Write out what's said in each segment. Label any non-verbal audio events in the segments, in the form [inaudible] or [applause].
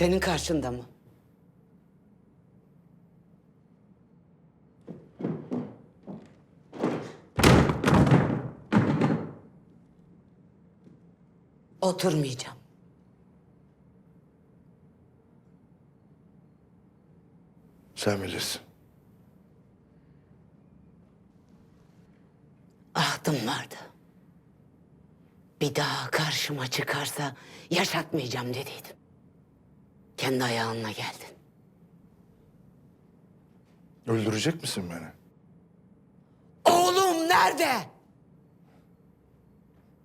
Senin karşında mı? Oturmayacağım. Sen bilirsin. Ahdım vardı. Bir daha karşıma çıkarsa yaşatmayacağım dediydim. Kendi ayağınla geldin. Öldürecek misin beni? Oğlum nerede?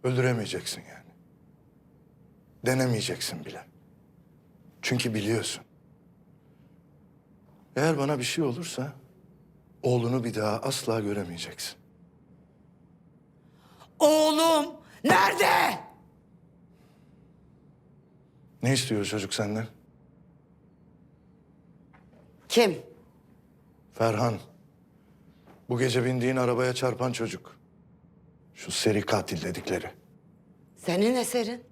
Öldüremeyeceksin yani. Denemeyeceksin bile. Çünkü biliyorsun. Eğer bana bir şey olursa oğlunu bir daha asla göremeyeceksin. Oğlum nerede? Ne istiyor çocuk senden? Kim? Ferhan. Bu gece bindiğin arabaya çarpan çocuk. Şu seri katil dedikleri. Senin eserin.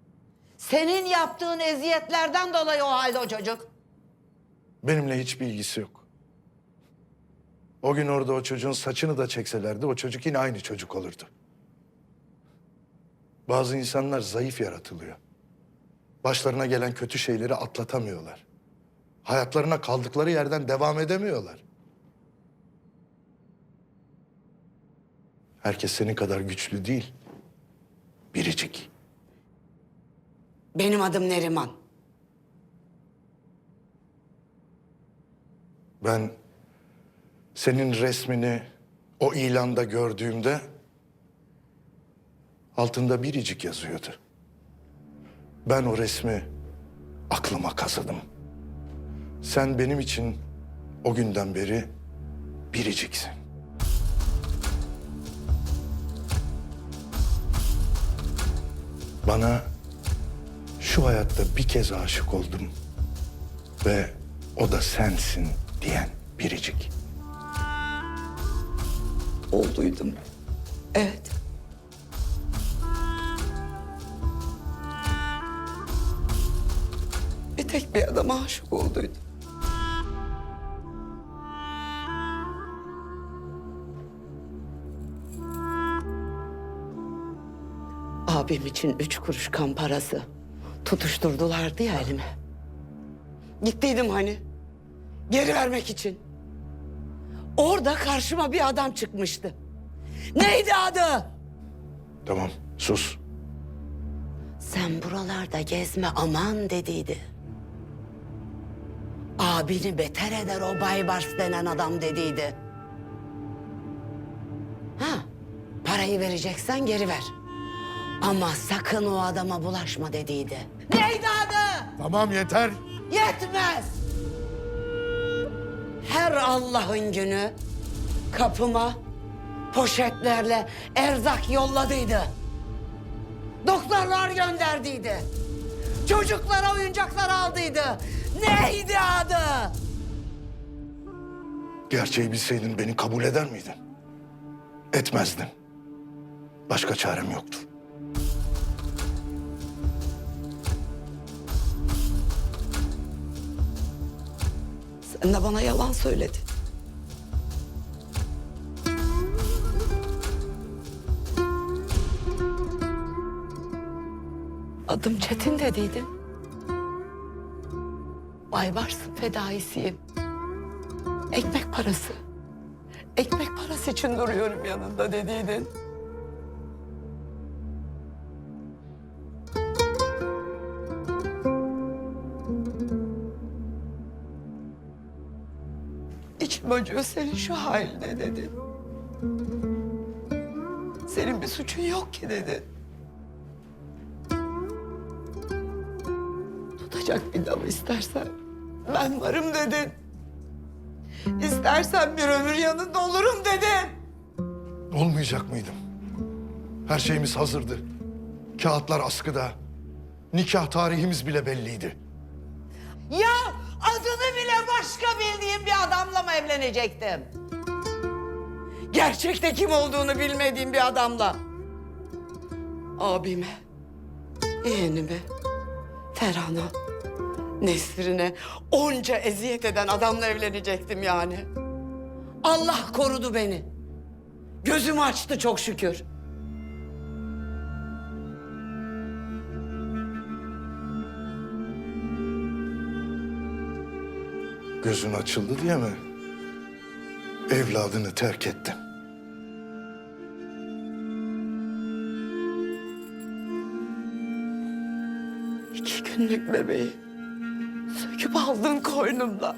Senin yaptığın eziyetlerden dolayı o halde o çocuk. Benimle hiçbir ilgisi yok. O gün orada o çocuğun saçını da çekselerdi o çocuk yine aynı çocuk olurdu. Bazı insanlar zayıf yaratılıyor. Başlarına gelen kötü şeyleri atlatamıyorlar. Hayatlarına kaldıkları yerden devam edemiyorlar. Herkes senin kadar güçlü değil. Biricik. Benim adım Neriman. Ben senin resmini o ilanda gördüğümde altında biricik yazıyordu. Ben o resmi aklıma kazıdım. Sen benim için o günden beri biriciksin. Bana şu hayatta bir kez aşık oldum ve o da sensin diyen biricik. Olduydum. Evet. Bir tek bir adama aşık olduydum. Abim için üç kuruş kan parası tutuşturdulardı ya elime. Gittiydim hani. Geri vermek için. Orada karşıma bir adam çıkmıştı. Neydi adı? Tamam sus. Sen buralarda gezme aman dediydi. Abini beter eder o Baybars denen adam dediydi. Ha, parayı vereceksen geri ver. Ama sakın o adama bulaşma dediydi. Neydi adı? Tamam yeter. Yetmez. Her Allah'ın günü kapıma poşetlerle erzak yolladıydı. Doktorlar gönderdiydi. Çocuklara oyuncaklar aldıydı. Neydi adı? Gerçeği bilseydin beni kabul eder miydin? Etmezdin. Başka çarem yoktu. Sen de bana yalan söyledin. Adım Çetin dediydin. Baybars'ın fedaisiyim. Ekmek parası. Ekmek parası için duruyorum yanında dediydin. İçim acıyor senin şu haline dedin. Senin bir suçun yok ki dedin. Tutacak bir dal istersen ben varım dedin. İstersen bir ömür yanında olurum dedin. Olmayacak mıydım? Her şeyimiz hazırdı. Kağıtlar askıda. Nikah tarihimiz bile belliydi. Ya adını bile başka bildiğim bir adamla mı evlenecektim? Gerçekte kim olduğunu bilmediğim bir adamla. Abime yeğenime, Ferhan'a, Nesrin'e onca eziyet eden adamla evlenecektim yani. Allah korudu beni. Gözümü açtı çok şükür. Gözün açıldı diye mi? Evladını terk ettin. İki günlük bebeği söküp aldın koynumda.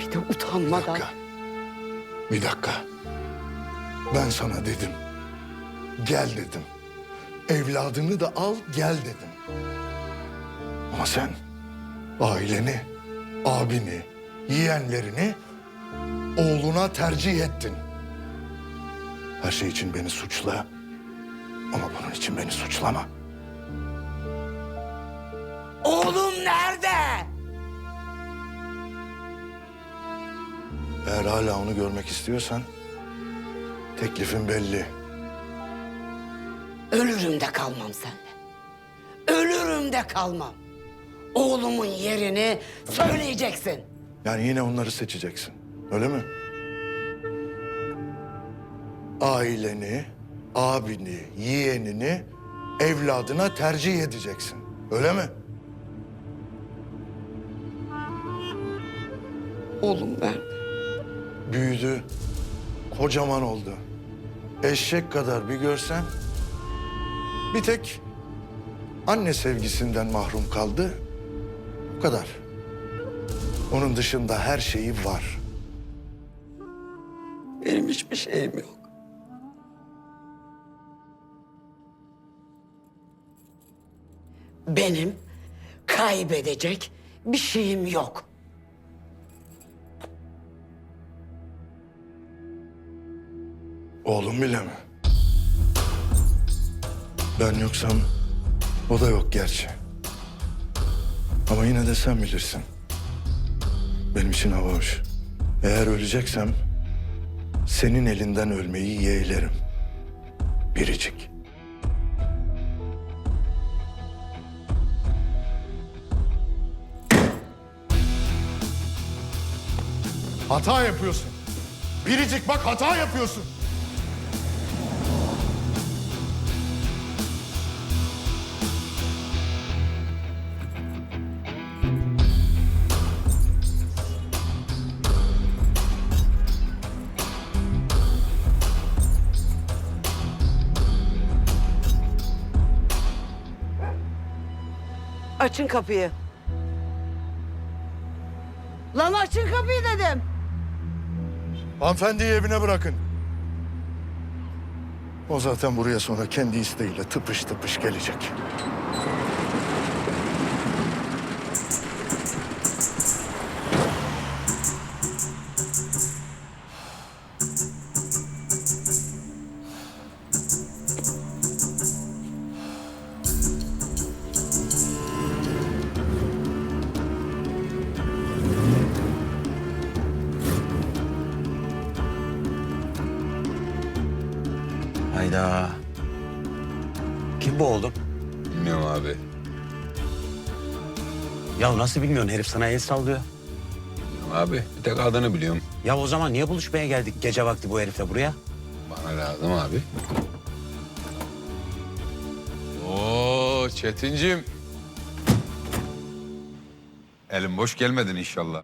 Bir de Bir utanmadan. dakika. Bir dakika. Ben sana dedim. Gel dedim. Evladını da al gel dedim. Ama sen aileni, abini, yeğenlerini oğluna tercih ettin. Her şey için beni suçla. Ama bunun için beni suçlama. Oğlum nerede? Eğer hala onu görmek istiyorsan teklifin belli. Ölürüm de kalmam seninle. Ölürüm de kalmam. Oğlumun yerini söyleyeceksin. Yani yine onları seçeceksin. Öyle mi? Aileni, abini, yeğenini evladına tercih edeceksin. Öyle mi? Oğlum nerede? Büyüdü, kocaman oldu. Eşek kadar bir görsen... ...bir tek anne sevgisinden mahrum kaldı. O kadar. Onun dışında her şeyi var. Benim hiçbir şeyim yok. Benim kaybedecek bir şeyim yok. Oğlum bile mi? Ben yoksam o da yok gerçi. Ama yine de sen bilirsin. Benim için hava hoş. Eğer öleceksem senin elinden ölmeyi yeğlerim. Biricik. Hata yapıyorsun. Biricik bak hata yapıyorsun. Açın kapıyı. Lan açın kapıyı dedim. Hanımefendiyi evine bırakın. O zaten buraya sonra kendi isteğiyle tıpış tıpış gelecek. Nasıl bilmiyorsun herif sana el sallıyor. Abi bir tek adını biliyorum. Ya o zaman niye buluşmaya geldik gece vakti bu herifle buraya? Bana lazım abi. Oo Çetincim. Elim boş gelmedin inşallah.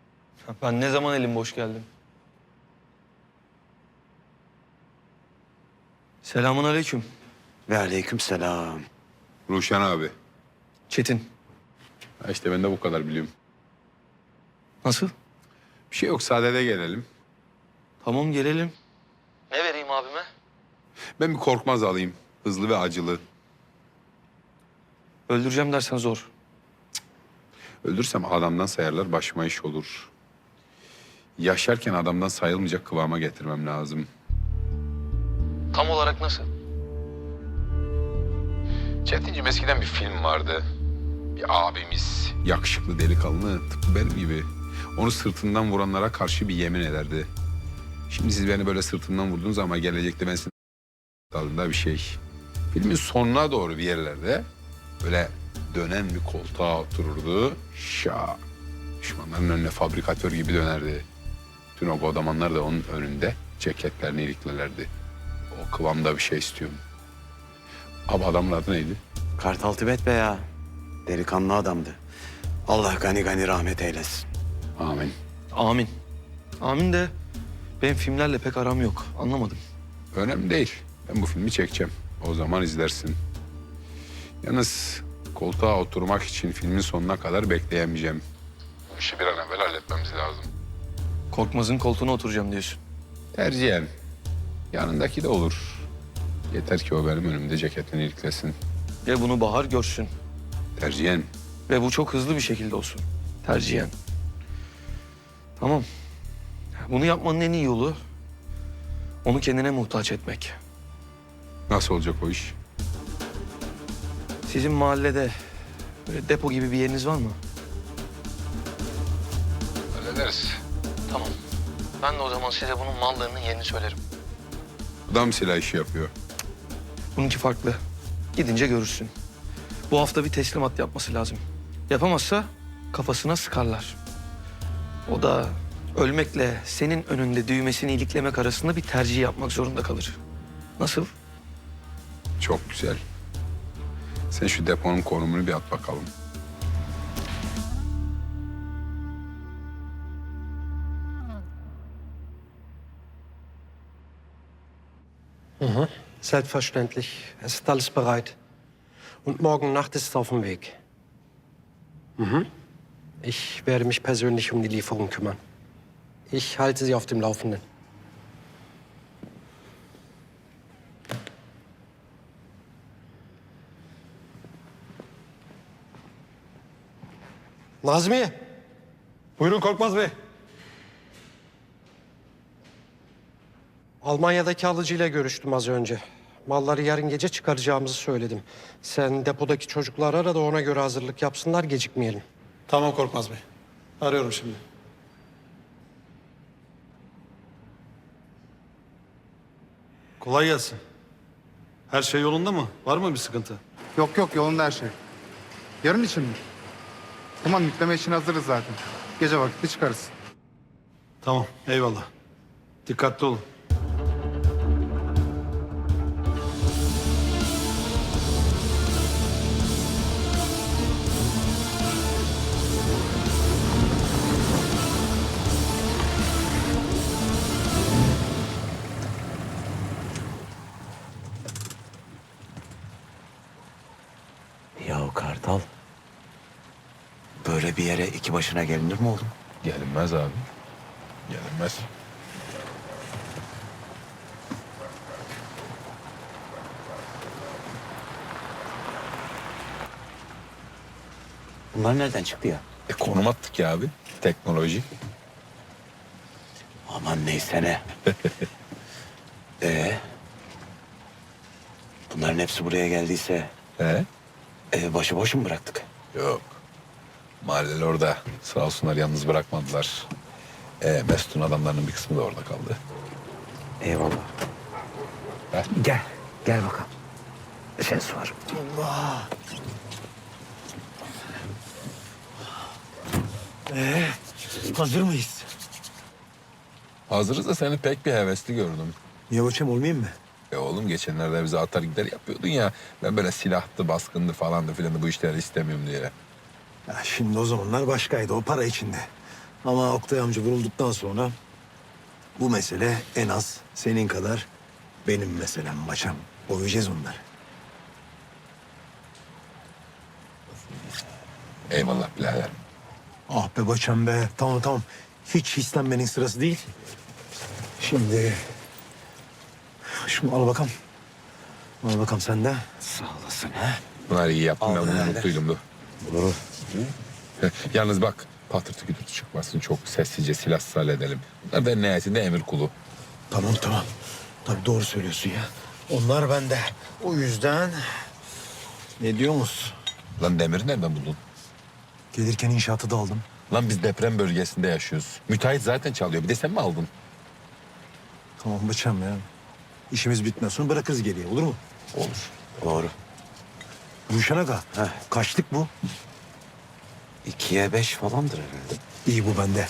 Ben ne zaman elim boş geldim? Selamun aleyküm. Ve aleyküm selam. Ruşen abi. Çetin. Ha işte ben de bu kadar biliyorum. Nasıl? Bir şey yok sadede gelelim. Tamam gelelim. Ne vereyim abime? Ben bir korkmaz alayım. Hızlı ve acılı. Öldüreceğim dersen zor. Öldürsem adamdan sayarlar başıma iş olur. Yaşarken adamdan sayılmayacak kıvama getirmem lazım. Tam olarak nasıl? Çetincim eskiden bir film vardı. Bir abimiz, yakışıklı delikanlı, tıpkı benim gibi. Onu sırtından vuranlara karşı bir yemin ederdi. Şimdi siz beni böyle sırtımdan vurdunuz ama gelecekte ben sizin tadında bir şey. Filmin sonuna doğru bir yerlerde Böyle dönen bir koltuğa otururdu. Şa. Düşmanların önüne fabrikatör gibi dönerdi. Tüm o godamanlar da onun önünde ceketlerini iliklerlerdi. O kıvamda bir şey istiyorum. Abi adamın adı neydi? Kartal Tibet be ya. Delikanlı adamdı. Allah gani gani rahmet eylesin. Amin. Amin. Amin de benim filmlerle pek aram yok. Anlamadım. Önemli değil. Ben bu filmi çekeceğim. O zaman izlersin. Yalnız koltuğa oturmak için filmin sonuna kadar bekleyemeyeceğim. Bu işi bir an evvel halletmemiz lazım. Korkmaz'ın koltuğuna oturacağım diyorsun. Tercihen. Yanındaki de olur. Yeter ki o benim önümde ceketini iliklesin. Ve bunu Bahar görsün. Tercihen. Ve bu çok hızlı bir şekilde olsun. Tercihen. Tamam. Bunu yapmanın en iyi yolu onu kendine muhtaç etmek. Nasıl olacak o iş? Sizin mahallede böyle depo gibi bir yeriniz var mı? Hallederiz. Tamam. Ben de o zaman size bunun mallarının yerini söylerim. Adam silah işi yapıyor. Bununki farklı. Gidince görürsün. Bu hafta bir teslimat yapması lazım. Yapamazsa kafasına sıkarlar. O da ölmekle senin önünde düğmesini iliklemek arasında bir tercih yapmak zorunda kalır. Nasıl? Çok güzel. Sen şu deponun konumunu bir at bakalım. Selbstverständlich. Es ist alles bereit. Und morgen Nacht ist es auf dem Weg. Mhm. Ich werde mich persönlich um die Lieferung kümmern. Ich halte Sie auf dem Laufenden. Nazmiye. Buyurun Korkmaz Bey. Almanya'daki alıcıyla görüştüm az önce. Malları yarın gece çıkaracağımızı söyledim. Sen depodaki çocukları ara da ona göre hazırlık yapsınlar, gecikmeyelim. Tamam Korkmaz Bey. Arıyorum şimdi. Kolay gelsin. Her şey yolunda mı? Var mı bir sıkıntı? Yok yok yolunda her şey. Yarın için mi? Tamam yükleme için hazırız zaten. Gece vakti çıkarız. Tamam, eyvallah. Dikkatli olun. Bir yere iki başına gelinir mi oğlum? Gelinmez abi. Gelinmez. Bunlar nereden çıktı ya? E konum attık ya abi. Teknoloji. Aman neyse ne. ee, [laughs] bunların hepsi buraya geldiyse He? evi başıboş mu bıraktık? Yok. Mahalleli orada. Sağ olsunlar yalnız bırakmadılar. E, Mesut'un adamlarının bir kısmı da orada kaldı. Eyvallah. Ver. Gel, gel bakalım. Sen su var. Hazır mıyız? Hazırız da seni pek bir hevesli gördüm. Niye hocam olmayayım mı? E oğlum geçenlerde bize atar gider yapıyordun ya. Ben böyle silahtı, baskındı falandı filan bu işleri istemiyorum diye. Ya şimdi o zamanlar başkaydı o para içinde. Ama Oktay amca vurulduktan sonra bu mesele en az senin kadar benim meselem maçam. Boyayacağız onları. Eyvallah birader. Ah be baçam be. Tamam tamam. Hiç hislenmenin sırası değil. Şimdi şunu al bakalım. Al bakalım sen de. Sağ olasın. Ha? Bunlar iyi yaptın Al ben bundan birader. mutluydum. Du. Olur. Yalnız bak patırtı kütürtü çıkmasın çok sessizce silahsız halledelim. Bunlar da nihayetinde emir kulu. Tamam tamam. Tabii doğru söylüyorsun ya. Onlar bende. O yüzden ne diyorsunuz? Lan demiri nereden buldun? Gelirken inşaatı da aldım. Lan biz deprem bölgesinde yaşıyoruz. Müteahhit zaten çalıyor. Bir de sen mi aldın? Tamam bıçam ya. İşimiz bitmez sonra bırakırız geriye olur mu? Olur. Doğru. Ruşen Aga. Kaçlık bu? İkiye beş falandır herhalde. İyi bu bende.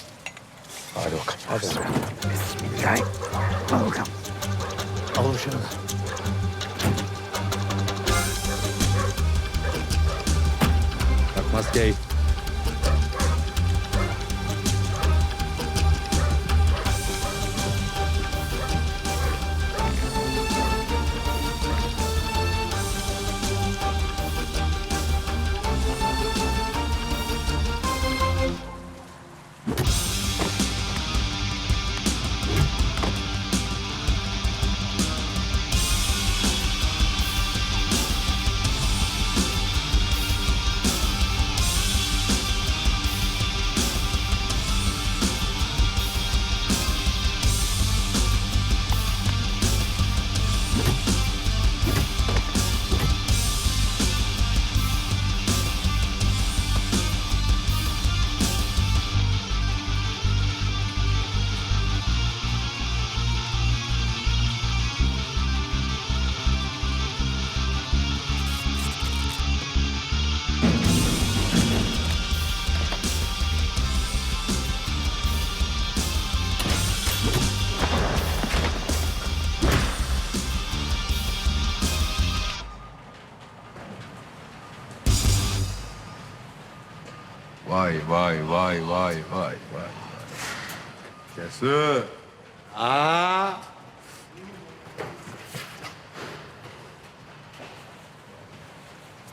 Hadi bakalım. Hadi. Bismillah. Al bakalım. Al Ruşen Aga. Tak maskeyi. Vay vay vay vay vay vay. Cesur. Aa.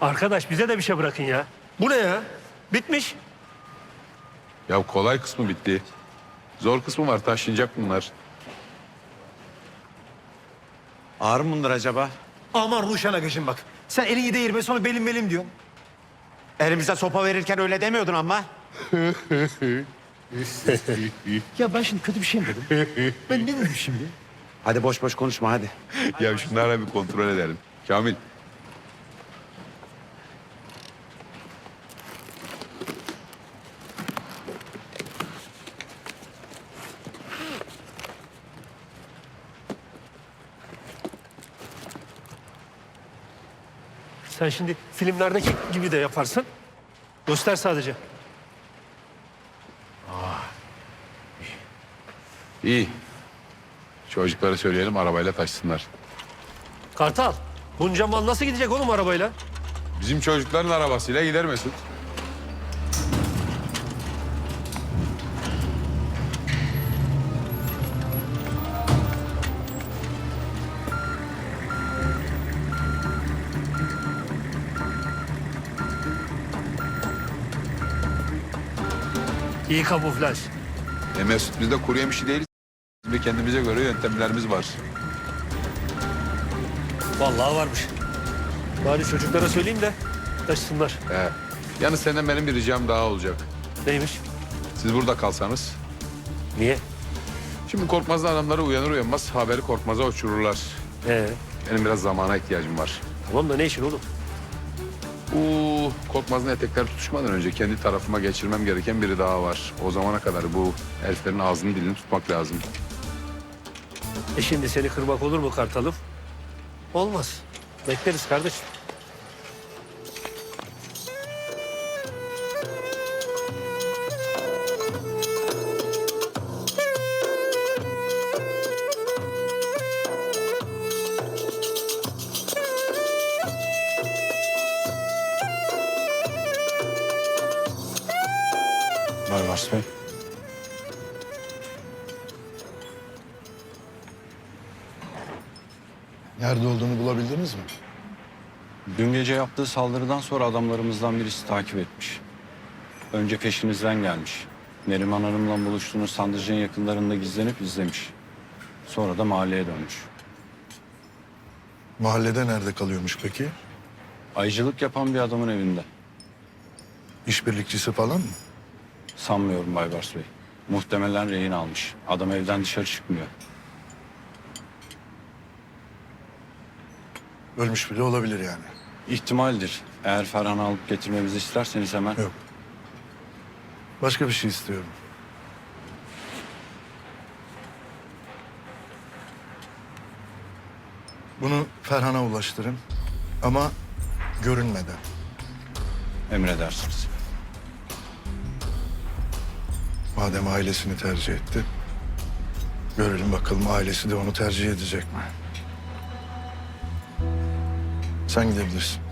Arkadaş bize de bir şey bırakın ya. Bu ne ya? Bitmiş. Ya kolay kısmı bitti. Zor kısmı var taşınacak bunlar. Ağır mı bunlar acaba? Aman Ruşen Aga'cığım bak. Sen elini değirme sonra belim belim diyorsun. Elimize sopa verirken öyle demiyordun ama. [laughs] Ya ben şimdi kötü bir şey mi dedim? ben ne dedim şimdi? Hadi boş boş konuşma hadi. ya şunları bir kontrol edelim. Kamil. Sen şimdi filmlerdeki gibi de yaparsın. Göster sadece. İyi. Çocuklara söyleyelim arabayla taşısınlar. Kartal, bunca mal nasıl gidecek oğlum arabayla? Bizim çocukların arabasıyla gider Mesut. İyi kamuflaj. E Mesut biz de kuru yemişi değiliz. Bizim de kendimize göre yöntemlerimiz var. Vallahi varmış. Bari çocuklara söyleyeyim de taşısınlar. He. Yalnız senden benim bir ricam daha olacak. Neymiş? Siz burada kalsanız. Niye? Şimdi Korkmaz'ın adamları uyanır uyanmaz haberi Korkmaz'a uçururlar. Ee, Benim biraz zamana ihtiyacım var. tamam da ne işin oğlum? Bu Korkmaz'ın etekler tutuşmadan önce kendi tarafıma geçirmem gereken biri daha var. O zamana kadar bu heriflerin ağzını dilini tutmak lazım. E şimdi seni kırmak olur mu Kartal'ım? Olmaz. Bekleriz kardeşim. Gece yaptığı saldırıdan sonra adamlarımızdan birisi takip etmiş. Önce peşinizden gelmiş. Neriman Hanım'la buluştuğunuz sandırcının yakınlarında gizlenip izlemiş. Sonra da mahalleye dönmüş. Mahallede nerede kalıyormuş peki? Ayıcılık yapan bir adamın evinde. İşbirlikçisi falan mı? Sanmıyorum Baybars Bey. Muhtemelen rehin almış. Adam evden dışarı çıkmıyor. Ölmüş bile olabilir yani. İhtimaldir. Eğer Ferhan'ı alıp getirmemizi isterseniz hemen... Yok. Başka bir şey istiyorum. Bunu Ferhan'a ulaştırın. Ama Görünmeden. Emredersiniz. Madem ailesini tercih etti. Görelim bakalım ailesi de onu tercih edecek mi? Sen gidebilirsin.